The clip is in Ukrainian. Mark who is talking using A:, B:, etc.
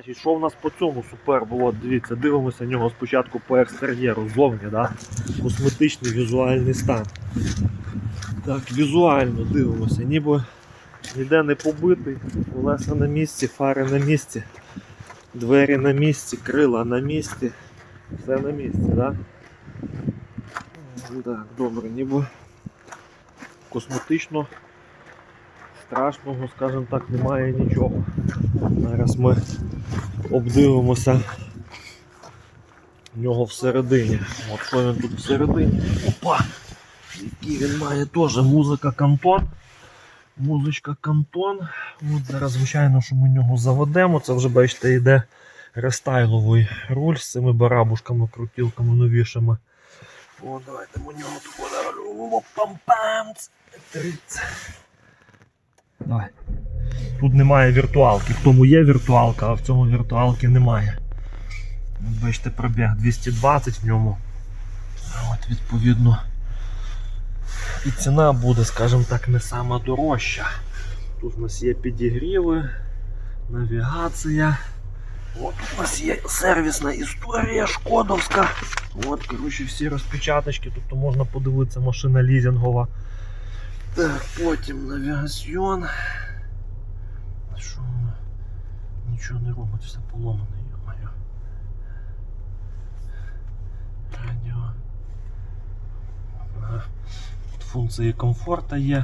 A: Значить, що в нас по цьому супербу? От, дивіться, дивимося на нього спочатку по екстер'єру, зовні, да? косметичний візуальний стан. Так, візуально дивимося, ніби ніде не побитий, колеса на місці, фари на місці, двері на місці, крила на місці, все на місці. Да? Так, добре, ніби косметично страшного, скажімо так, немає нічого. Зараз ми обдивимося нього всередині. От що він тут всередині. Опа! Який він має теж музика кантон. Музичка кантон. От зараз, звичайно, що ми нього заведемо. Це вже, бачите, йде рестайловий руль з цими барабушками, крутілками новішими. О, давайте ми нього тут подаруємо. Пам-пам! 30. Давай. Тут немає віртуалки. В тому є віртуалка, а в цьому віртуалки немає. Бачите, пробіг 220 в ньому. От, відповідно. І ціна буде, скажімо так, не сама дорожча. Тут у нас є підігріви, навігація. От у нас є сервісна історія шкодовська. От, коротше, всі розпечаточки, тобто можна подивитися, машина лізінгова. Так, потім навігаціон. Що воно? Нічого не робить, все поломане, йо-моє. Радіо. Ага. Тут функції комфорту є.